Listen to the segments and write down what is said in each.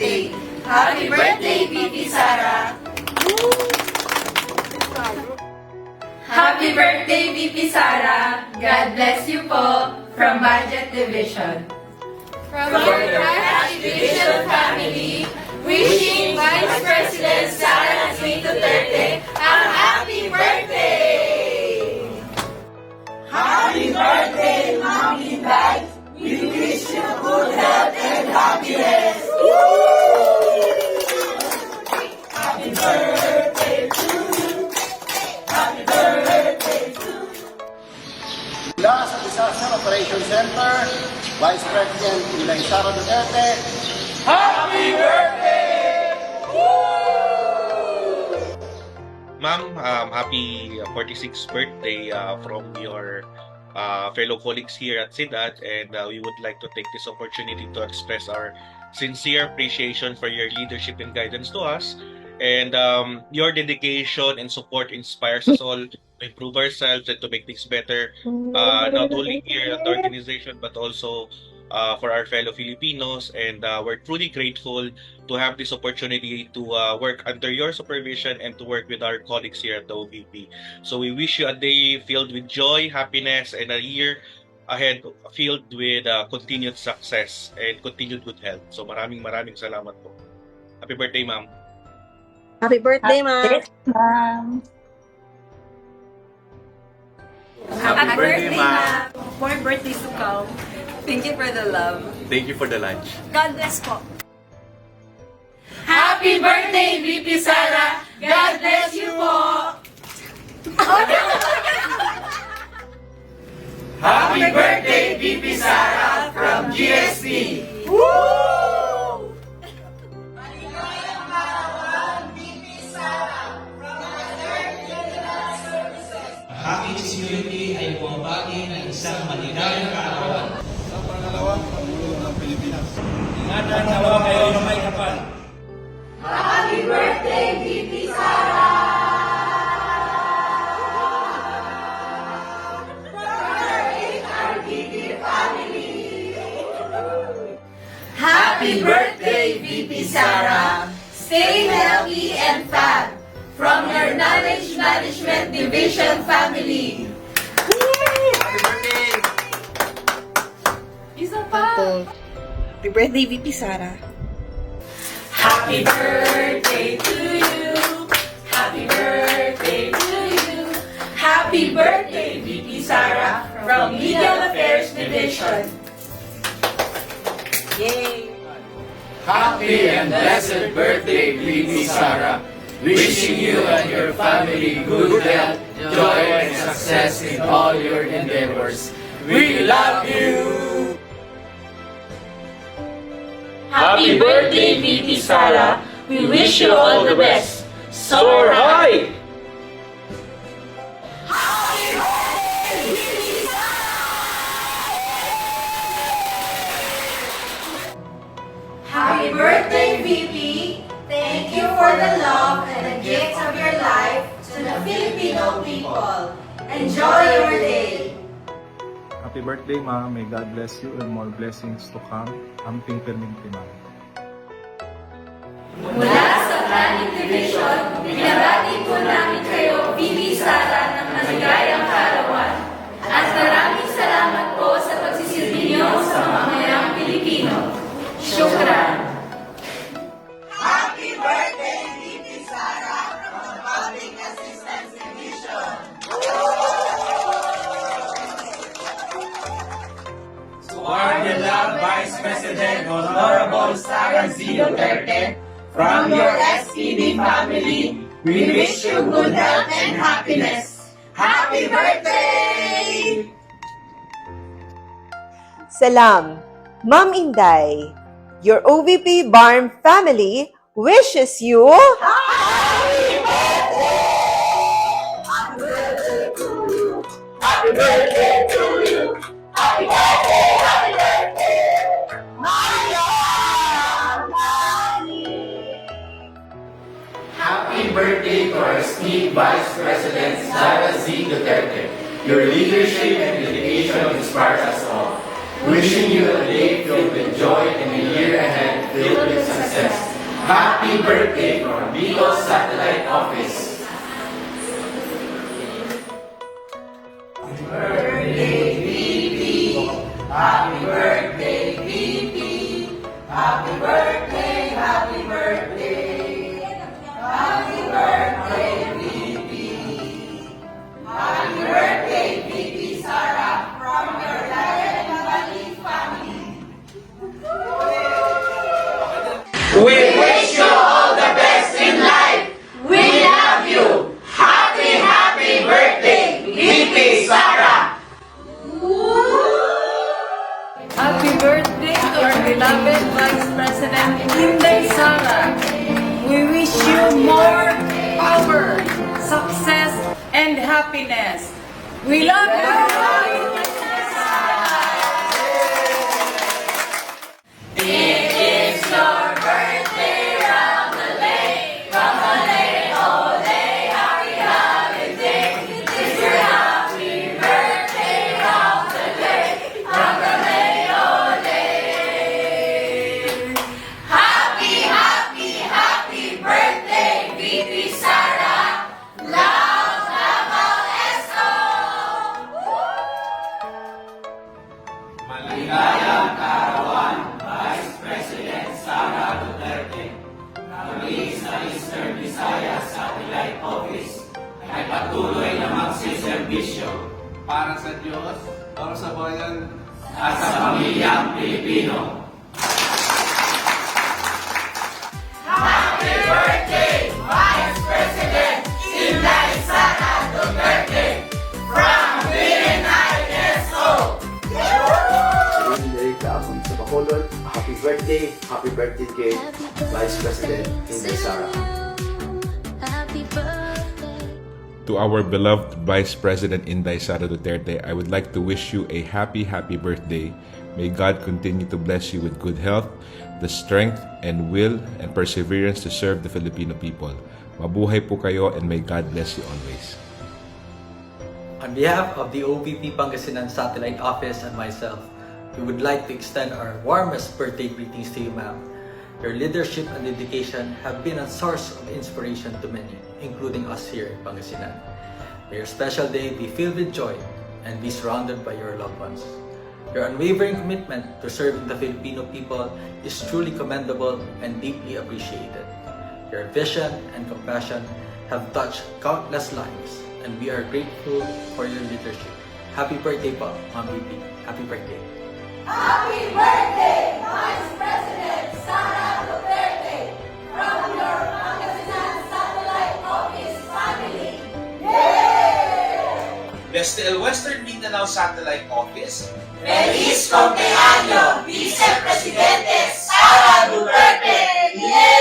birthday. Happy birthday, VP Sara. Happy birthday, VP Sara. God bless you po from Budget Division. From your Craft Division family, wishing Vice President Sara G. Duterte a happy birthday! Happy birthday, Mommy Dad! We wish you good health and happiness! Operation Center, Vice President Inay Sara Duterte, Ma'am, um, happy 46th birthday uh, from your uh, fellow colleagues here at SIDAT and uh, we would like to take this opportunity to express our sincere appreciation for your leadership and guidance to us. And um, your dedication and support inspires us all to improve ourselves and to make things better uh, not only here at the organization but also uh, for our fellow Filipinos and uh, we're truly grateful to have this opportunity to uh, work under your supervision and to work with our colleagues here at the OBP. So we wish you a day filled with joy, happiness, and a year ahead filled with uh, continued success and continued good health. So maraming maraming salamat po. Happy birthday, ma'am. Happy birthday, ma'am. Happy birthday, ma'am! More birthdays to come. Thank you for the love. Thank you for the lunch. God bless po. Happy birthday, VP Sara! God bless you po! Happy birthday, VP Sara from GST! Woo! Security ay bumabagi ng isang maligayang kaarawan. sa pangalawang Pangulo ng Pilipinas. Ingatan nawa kayo ng may kapal. Happy birthday, VP Sara! Happy birthday, VP Sara! Stay healthy and fat from your Knowledge Management Division family. Happy birthday, VP Sara. Happy birthday to you. Happy birthday to you. Happy birthday, VP Sara from Legal Affairs Division. Yay! Happy and blessed birthday, VP Sara. Wishing you and your family good health, joy, and success in all your endeavors. We love you! Happy birthday, VP Sara. We wish you all the best. Soar high! Happy birthday, Ma. May God bless you and more blessings to come. Amping perminti, Ma. Mula sa Planning Division, binabati po namin kayo, VP Sara, ng maligayang Duterte, from your SPD family, we wish you good health and happiness. Happy birthday! Salam. Ma'am Inday, your OVP Barn family wishes you Happy Vice President Sara Z. Duterte. Your leadership and dedication inspires us all. Wishing you a day filled with joy and a year ahead filled with success. Happy birthday from Beagle Satellite Office. Beloved Vice President Inday Sara. We wish you more power, success, and happiness. We love you. Maligayang karawan, Vice President Sara Duterte. Kami sa Eastern Visayas Satellite Office ay patuloy na magsiservisyo Para sa Diyos, para sa bayan, at sa pamilyang Pilipino. Happy birthday, happy birthday kay Vice President Inday Sara. To our beloved Vice President Inday Sara Duterte, I would like to wish you a happy, happy birthday. May God continue to bless you with good health, the strength and will and perseverance to serve the Filipino people. Mabuhay po kayo and may God bless you always. On behalf of the OVP Pangasinan Satellite Office and myself, we would like to extend our warmest birthday greetings to you, ma'am. Your leadership and dedication have been a source of inspiration to many, including us here in Pangasinan. May your special day be filled with joy and be surrounded by your loved ones. Your unwavering commitment to serving the Filipino people is truly commendable and deeply appreciated. Your vision and compassion have touched countless lives, and we are grateful for your leadership. Happy birthday po, Ma'am. Happy birthday. Happy birthday, Vice President Sara Duterte from your Pangasinan Satellite Office family. Yay! Vestel Western Mindanao Satellite Office, Feliz cumpleaños, Vice-Presidente Sara Duterte! Yay!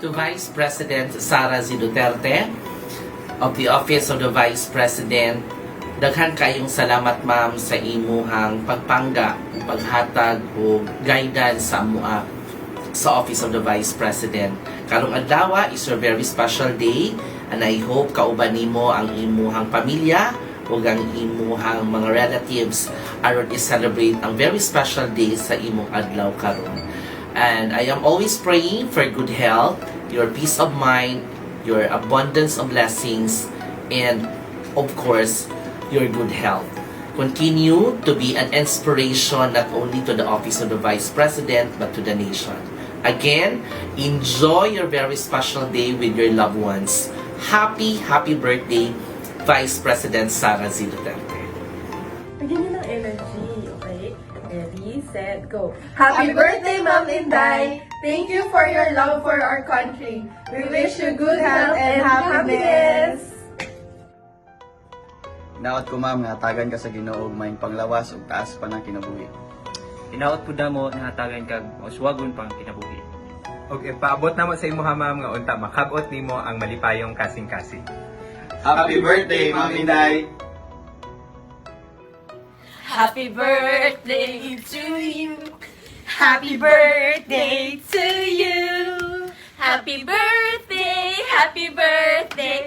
to Vice President Sara Z. Duterte of the Office of the Vice President. Daghan kayong salamat ma'am sa imuhang pagpangga, paghatag o guidance sa mua sa Office of the Vice President. Karong adlaw is your very special day and I hope kauban nimo ang imuhang pamilya ug ang imuhang mga relatives aron i-celebrate ang very special day sa imong adlaw karon. And I am always praying for good health, your peace of mind, your abundance of blessings, and of course, your good health. Continue to be an inspiration not only to the office of the Vice President but to the nation. Again, enjoy your very special day with your loved ones. Happy, happy birthday, Vice President Sara Z. Duterte. Bigyan niyo energy, okay? Ready, set, go. Happy birthday, Ma'am Inday! Thank you for your love for our country. We wish you good health and happiness! Naot ko ma'am nga tagan ka sa Ginoo maayong panglawas ug taas pa ng kinabuhi. Inaot po damo nahatagan kag uswagon pang kinabuhi. ug ipaabot namo sa imo hamam nga unta makabot nimo ang malipayong kasing-kasing. Happy birthday, Ma'am Inday! Happy birthday to you. Happy birthday to you. Happy birthday, happy birthday,